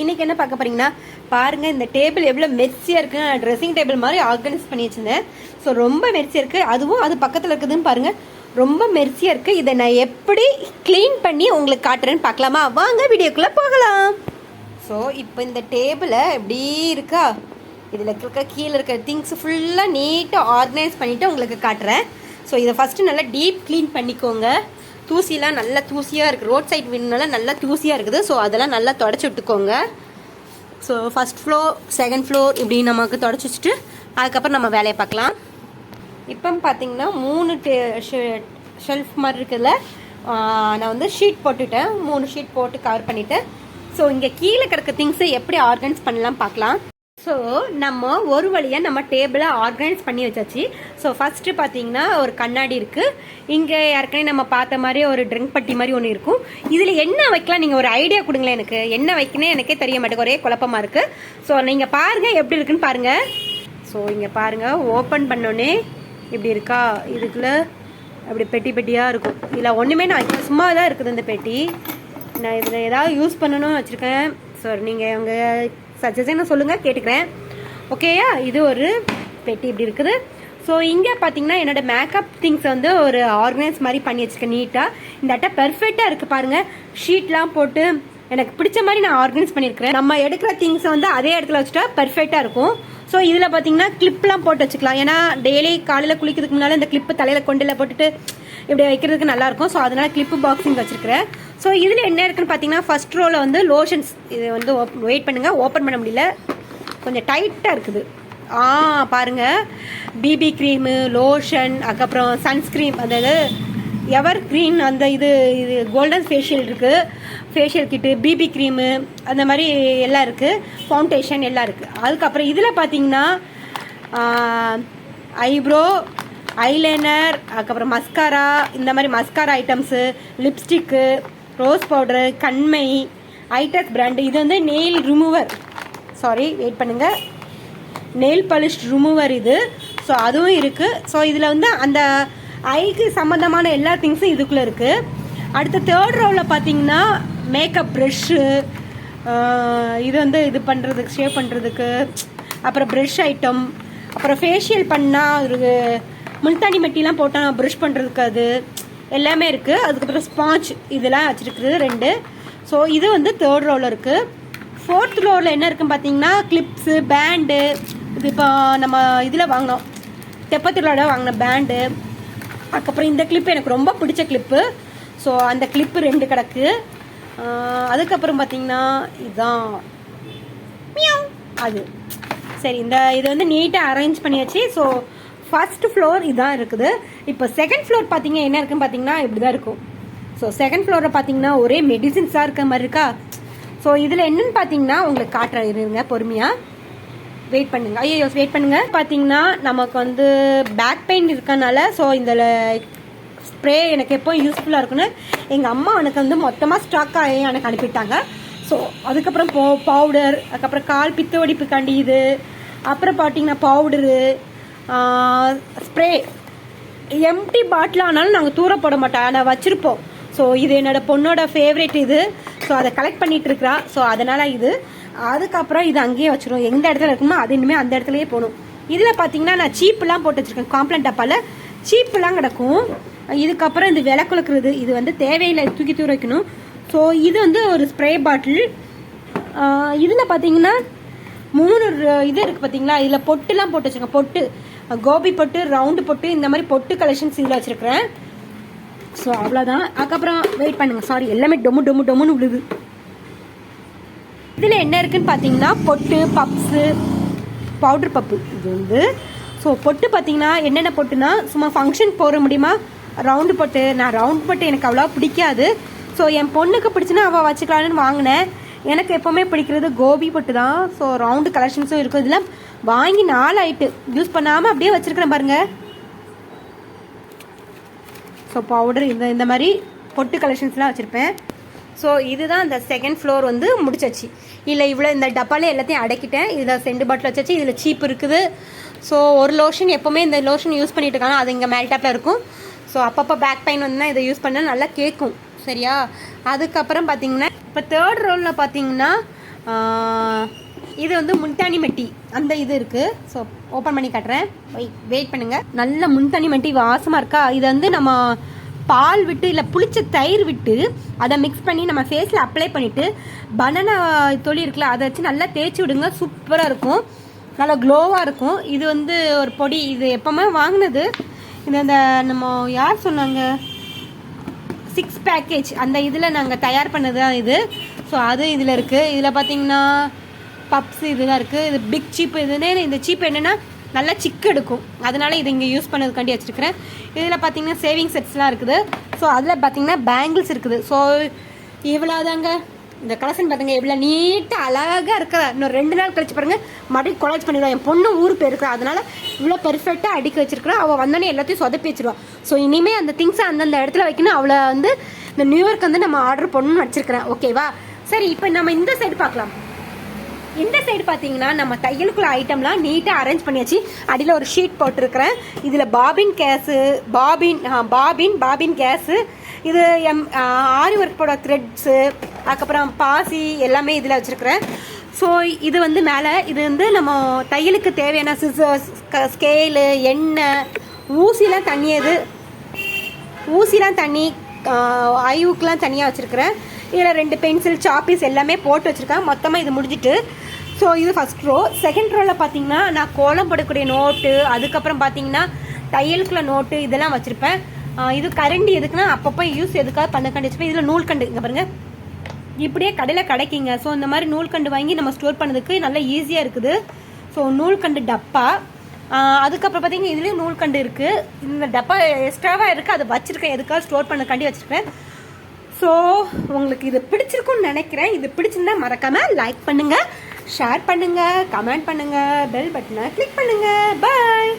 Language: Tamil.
இன்னைக்கு என்ன பார்க்க போறீங்கன்னா பாருங்க இந்த டேபிள் எவ்வளோ மெர்சியாக இருக்கு ட்ரெஸ்ஸிங் டேபிள் மாதிரி ஆர்கனைஸ் பண்ணி வச்சிருந்தேன். ஸோ ரொம்ப மெர்சியாக இருக்கு. அதுவும் அது பக்கத்தில் இருக்குதுன்னு பாருங்க. ரொம்ப மெர்சியாக இருக்கு. இதை நான் எப்படி க்ளீன் பண்ணி உங்களுக்கு காட்டுறேன்னு பார்க்கலாமா? வாங்க வீடியோக்குள்ளே போகலாம். ஸோ இப்போ இந்த டேபிளை எப்படி இருக்கா? இதில் இருக்க கீழே இருக்க திங்ஸ் ஃபுல்லாக நீட்டாக ஆர்கனைஸ் பண்ணிவிட்டு உங்களுக்கு காட்டுறேன். ஸோ இதை ஃபஸ்ட்டு நல்லா டீப் க்ளீன் பண்ணிக்கோங்க. தூசிலாம் நல்லா தூசியாக இருக்குது ரோட் சைட் விண்ணுனால நல்லா தூசியாக இருக்குது. ஸோ அதெல்லாம் நல்லா தொடச்சி விட்டுக்கோங்க. So first floor second floor இப்படி நமக்கு தொடச்சி வச்சுட்டு அதுக்கப்புறம் நம்ம வேலையை பார்க்கலாம். இப்போ பார்த்தீங்கன்னா மூணு ஷெல்ஃப் மாதிரி இருக்குதுல நான் வந்து ஷீட் போட்டுட்டேன். மூணு ஷீட் போட்டு கவர் பண்ணிவிட்டேன் ஸோ இங்கே கீழே கிடக்க திங்ஸை எப்படி ஆர்கனைஸ் பண்ணலாம் பார்க்கலாம். ஸோ நம்ம ஒரு வழியாக நம்ம டேபிளை ஆர்கனைஸ் பண்ணி வச்சாச்சு. ஸோ ஃபஸ்ட்டு பார்த்தீங்கன்னா ஒரு கண்ணாடி இருக்குது இங்கே ஏற்கனவே நம்ம பார்த்த மாதிரி ஒரு ட்ரிங்க் பட்டி மாதிரி ஒன்று இருக்கும். இதில் என்ன வைக்கலாம்? நீங்கள் ஒரு ஐடியா கொடுங்களேன் எனக்கு. என்ன வைக்கணும் எனக்கே தெரிய மாட்டேங்க ஒரே குழப்பமாக இருக்குது ஸோ நீங்கள் பாருங்கள் எப்படி இருக்குன்னு பாருங்கள் ஸோ இங்கே பாருங்கள் ஓப்பன் பண்ணோன்னே இப்படி இருக்கா? இதுக்குள்ளே அப்படி பெட்டி பெட்டியாக இருக்கும். இதில் ஒன்றுமே நான் சும்மா தான் இருக்குது இந்த பெட்டி. நான் இதில் ஏதாவது யூஸ் பண்ணணும்னு வச்சுருக்கேன். ஸோ நீங்கள் உங்கள் சஜஷனை சொல்லுங்கள் கேட்டுக்கிறேன். ஓகேயா இது ஒரு பெட்டி இப்படி இருக்குது. ஸோ இங்கே பார்த்தீங்கன்னா என்னோட மேக்கப் திங்ஸ் வந்து ஒரு ஆர்கனைஸ் மாதிரி பண்ணி வச்சுருக்கேன் நீட்டாக இந்த அட்டை பெர்ஃபெக்டாக இருக்குது பாருங்கள் ஷீட்லாம் போட்டு எனக்கு பிடிச்ச மாதிரி நான் ஆர்கனைஸ் பண்ணியிருக்கிறேன். நம்ம எடுக்கிற திங்ஸை வந்து அதே இடத்துல வச்சுட்டா பெர்ஃபெக்டாக இருக்கும். ஸோ இதில் பார்த்தீங்கன்னா கிளிப்லாம் போட்டு வச்சுக்கலாம். ஏன்னா டெய்லி காலையில் குளிக்கிறதுக்கு முன்னால் இந்த கிளிப்பு தலையில் கொண்டில் போட்டுட்டு இப்படி வைக்கிறதுக்கு நல்லாயிருக்கும். ஸோ அதனால கிளிப்பு பாக்ஸிங் வச்சுருக்கிறேன். ஸோ இதில் என்ன இருக்குன்னு பார்த்தீங்கன்னா ஃபஸ்ட் ரோவில் வந்து லோஷன்ஸ் இது வந்து வெயிட் பண்ணுங்கள் ஓப்பன் பண்ண முடியல. கொஞ்சம் டைட்டாக இருக்குது. ஆ பாருங்கள் பிபி க்ரீமு லோஷன் அதுக்கப்புறம் சன்ஸ்க்ரீம் அந்த இது எவர் க்ரீன் அந்த இது இது கோல்டன் ஃபேஷியல் இருக்குது ஃபேஷியல் கிட்டு பிபி க்ரீமு அந்த மாதிரி எல்லாம் இருக்குது ஃபவுண்டேஷன் எல்லாம் இருக்குது அதுக்கப்புறம் இதில் பார்த்தீங்கன்னா ஐப்ரோ ஐலைனர் அதுக்கப்புறம் மஸ்காரா இந்த மாதிரி mascara items lipstick rose powder கண்மை Eyetex brand இது வந்து நெயில் ரிமூவர் சாரி வெயிட் பண்ணுங்கள் நெயில் பாலிஷ் ரிமூவர் இது. ஸோ அதுவும் இருக்குது ஸோ இதில் வந்து அந்த ஐக்கு சம்மந்தமான எல்லா திங்ஸும் இதுக்குள்ளே இருக்குது அடுத்த தேர்ட் ரோவில் பார்த்தீங்கன்னா மேக்கப் ப்ரெஷ்ஷு இது வந்து இது பண்ணுறதுக்கு ஷேவ் பண்ணுறதுக்கு அப்புறம் ப்ரெஷ் ஐட்டம் அப்புறம் ஃபேஷியல் பண்ணால் ஒரு முல்தானி மெட்டிலாம் போட்டால் ப்ரஷ் பண்ணுறதுக்கு அது எல்லாமே இருக்குது அதுக்கப்புறம் ஸ்பாஞ்ச் இதெல்லாம் வச்சுருக்குது ரெண்டு. ஸோ இது வந்து தேர்ட் ரோவில் இருக்குது ஃபோர்த் ரோவில் என்ன இருக்குன்னு பார்த்தீங்கன்னா கிளிப்ஸு பேண்டு இது இப்போ நம்ம இதில் வாங்கினோம். தெப்பத்திலோட வாங்கின பேண்டு அதுக்கப்புறம் இந்த கிளிப்பு எனக்கு ரொம்ப பிடிச்ச கிளிப்பு ஸோ அந்த கிளிப்பு ரெண்டு கிடக்கு. அதுக்கப்புறம் பார்த்தீங்கன்னா இதுதான் அது. சரி இந்த இது வந்து நீட்டாக அரேஞ்ச் பண்ணியாச்சு. ஸோ ஃபர்ஸ்ட் ஃப்ளோர் இதான் இருக்குது. இப்போ செகண்ட் ஃப்ளோர் பார்த்தீங்க என்ன இருக்குன்னு பார்த்தீங்கன்னா இப்படி தான் இருக்கும். ஸோ செகண்ட் ஃப்ளோரில் பார்த்தீங்கன்னா ஒரே மெடிசின்ஸாக இருக்க மாதிரி இருக்கா? ஸோ இதில் என்னன்னு பார்த்தீங்கன்னா உங்களுக்கு காட்டுற இருங்க பொறுமையாக வெயிட் பண்ணுங்க. ஐயோ வெயிட் பண்ணுங்க. பார்த்தீங்கன்னா நமக்கு வந்து பேக் பெயின் இருக்கனால ஸோ இந்த ஸ்ப்ரே எனக்கு எப்போ யூஸ்ஃபுல்லாக இருக்குன்னு எங்கள் அம்மா எனக்கு வந்து மொத்தமாக ஸ்டாக் ஆகி எனக்கு அனுப்பிட்டாங்க. ஸோ அதுக்கப்புறம் பவுடர் அதுக்கப்புறம் கால் பித்த வெடிப்புக்காண்டி இது அப்புறம் பார்த்தீங்கன்னா பவுடரு ஸ்ப்ரே எம்டி பாட்டில் ஆனாலும் நாங்கள் தூர போட மாட்டோம். ஆனால் வச்சுருப்போம். ஸோ இது என்னோடய பொண்ணோட ஃபேவரேட் இது. ஸோ அதை கலெக்ட் பண்ணிகிட்டு இருக்கிறா. ஸோ அதனால் இது. அதுக்கப்புறம் இது அங்கேயே வச்சிரும் எந்த இடத்துல இருக்குமோ அது இனிமேல் அந்த இடத்துலயே போகணும். இதில் பார்த்தீங்கன்னா நான் சீப்புலாம் போட்டு வச்சுருக்கேன். காம்ப்ளண்ட் டப்பாவில் சீப்புலாம் கிடக்கும். இதுக்கப்புறம் இந்த விலை குலுக்குறது இது வந்து தேவையில்லை. தூக்கி தூர வைக்கணும். ஸோ இது வந்து ஒரு ஸ்ப்ரே பாட்டில் இதில் பார்த்தீங்கன்னா மூணு இது இருக்குது பார்த்தீங்களா? இதில் பொட்டுலாம் போட்டு வச்சிருக்கேன். பொட்டு. கோபி பொட்டு ரவுண்டு பொட்டு இந்த மாதிரி பொட்டு கலெக்ஷன்ஸ் இதில் வச்சுருக்கிறேன். ஸோ அவ்வளோதான் அதுக்கப்புறம் வெயிட் பண்ணுங்கள் சாரி எல்லாமே டொமு டொமு டொமுன்னு விழுது. இதில் என்ன இருக்குன்னு பார்த்தீங்கன்னா பொட்டு பப்ஸு பவுடர் பப்பு இது வந்து. ஸோ பொட்டு பார்த்தீங்கன்னா என்னென்ன பொட்டுனா சும்மா ஃபங்க்ஷன் போகிற முடியுமா? ரவுண்டு பொட்டு. நான் ரவுண்ட் பொட்டு எனக்கு அவ்வளோ பிடிக்காது. ஸோ என் பொண்ணுக்கு பிடிச்சுன்னா அவள் வச்சுக்கலான்னு வாங்கினேன். எனக்கு எப்போவுமே பிடிக்கிறது கோபி பொட்டு தான். ஸோ ரவுண்டு கலெக்ஷன்ஸும் இருக்கும். இதெல்லாம் வாங்கி நாள் ஆயிட்டு யூஸ் பண்ணாமல் அப்படியே வச்சுருக்கிறேன் பாருங்கள் ஸோ பவுடர் இந்த இந்த மாதிரி பொட்டு கலெக்ஷன்ஸ்லாம் வச்சுருப்பேன். ஸோ இதுதான் இந்த செகண்ட் ஃப்ளோர் வந்து முடிச்சாச்சு. இல்லை இவ்வளோ இந்த டப்பாலே எல்லாத்தையும் அடக்கிட்டேன். இதில் செண்டு பாட்டில் வச்சாச்சு. இதில் சீப் இருக்குது. ஸோ ஒரு லோஷன் எப்போவுமே இந்த லோஷன் யூஸ் பண்ணிட்டு இருக்காங்க. அது இங்கே மேல்டாப்பில் இருக்கும். ஸோ அப்பப்போ பேக் பெயின் வந்துன்னா இதை யூஸ் பண்ணால் நல்லா கேட்கும் சரியா? அதுக்கப்புறம் பார்த்தீங்கன்னா இப்போ தேர்ட் ரோலில் பார்த்தீங்கன்னா இது வந்து முல்தானி மட்டி. அந்த இது இருக்கு. ஸோ ஓப்பன் பண்ணி காட்டுறேன். வெயிட் பண்ணுங்க. நல்ல முல்தானி மட்டி வாசமா இருக்கா? இது வந்து நம்ம பால் விட்டு இல்லை புளிச்ச தயிர் விட்டு அதை மிக்ஸ் பண்ணி நம்ம ஃபேஸில் அப்ளை பண்ணிட்டு பனானா தொழில் இருக்குல்ல அதை வச்சு நல்லா தேய்ச்சி விடுங்க. சூப்பராக இருக்கும். நல்லா க்ளோவாக இருக்கும். இது வந்து ஒரு பொடி. இது எப்போவுமே வாங்கினது இது அந்த நம்ம யார் சொன்னாங்க? சிக்ஸ் பேக்கேஜ் அந்த இதில் நாங்கள் தயார் பண்ணது தான் இது. ஸோ அது இதில் இருக்குது இதில் பார்த்தீங்கன்னா பப்ஸ் இதெல்லாம் இருக்குது இது பிக் சீப்பு இதுன்னு இந்த சீப் என்னென்னா நல்லா சிக்கு எடுக்கும். அதனால இதை இங்கே யூஸ் பண்ணதுக்காண்டி வச்சுருக்கிறேன். இதில் பார்த்தீங்கன்னா சேவிங் செட்ஸ்லாம் இருக்குது. ஸோ அதில் பார்த்தீங்கன்னா பேங்கிள்ஸ் இருக்குது. ஸோ இவ்வளோதாங்க இந்த கலெக்ஷன் பார்த்துங்க இவ்வளோ நீட்டாக அழகாக இருக்கா. இன்னும் ரெண்டு நாள் கழிச்சு பாருங்க. மறுபடியும் கொலாஜ் பண்ணிடுவா என் பொண்ணு ஊர் போயிருக்கா அதனால இவ்வளோ பெர்ஃபெக்டாக அடிக்க வச்சிருக்கிறோம் அவள் வந்தோடனே எல்லாத்தையும் சொதப்பி வச்சிருவான் ஸோ இனிமேல் அந்த திங்ஸை அந்தந்த இடத்துல வைக்கணும். அவளை வந்து இந்த நியூ இயர்க்கு வந்து நம்ம ஆர்டர் பண்ணணும்னு வச்சிருக்கிறேன் ஓகேவா சரி இப்போ நம்ம இந்த சைடு பார்க்கலாம். இந்த சைடு பார்த்தீங்கன்னா நம்ம தையலுக்குள்ள ஐட்டம்லாம் நீட்டாக அரேஞ்ச் பண்ணியாச்சு. அடியில் ஒரு ஷீட் போட்டிருக்கிறேன். இதில் bobbin case bobbin bobbin bobbin case. இது எம் ஆரி ஒர்க்கோட த்ரெட்ஸு அதுக்கப்புறம் பாசி எல்லாமே இதில் வச்சுருக்கிறேன். ஸோ இது வந்து மேலே இது வந்து நம்ம தையலுக்கு தேவையான சிசர்ஸ் ஸ்கேலு எண்ணெய் ஊசிலாம் தண்ணி இது ஊசிலாம் தண்ணி ஐவுக்கெலாம் தனியாக வச்சுருக்கிறேன். இதில் ரெண்டு பென்சில் சாப்பீஸ் எல்லாமே போட்டு வச்சுருக்கேன். மொத்தமாக இது முடிஞ்சிட்டு. ஸோ இது ஃபஸ்ட் ரோ செகண்ட் ரோவில் பார்த்தீங்கன்னா நான் கோலம் போடக்கூடிய நோட்டு அதுக்கப்புறம் பார்த்தீங்கன்னா தையலுக்குள்ள நோட்டு இதெல்லாம் வச்சுருப்பேன். இது கரண்டி எதுக்குன்னா அப்பப்போ யூஸ் எதுக்காக பண்ணக்காண்டி வச்சுப்பேன் இதில் நூல்கண்டு இங்கே பாருங்கள் இப்படியே கடையில் கிடைக்குங்க. ஸோ இந்த மாதிரி நூல்கண்டு வாங்கி நம்ம ஸ்டோர் பண்ணதுக்கு நல்லா ஈஸியாக இருக்குது. ஸோ நூல்கண்டு டப்பா. அதுக்கப்புறம் பார்த்தீங்கன்னா இதுலேயும் நூல்கண்டு இருக்குது இந்த டப்பா எக்ஸ்ட்ராவாக இருக்குது அதை வச்சுருக்கேன். எதுக்காக ஸ்டோர் பண்ணக்காண்டி வச்சுருப்பேன். ஸோ உங்களுக்கு இது பிடிச்சிருக்கும்னு நினைக்கிறேன். இது பிடிச்சிருந்தா மறக்காம லைக் பண்ணுங்க ஷேர் பண்ணுங்க கமெண்ட் பண்ணுங்க பெல் பட்டனை கிளிக் பண்ணுங்க. பாய்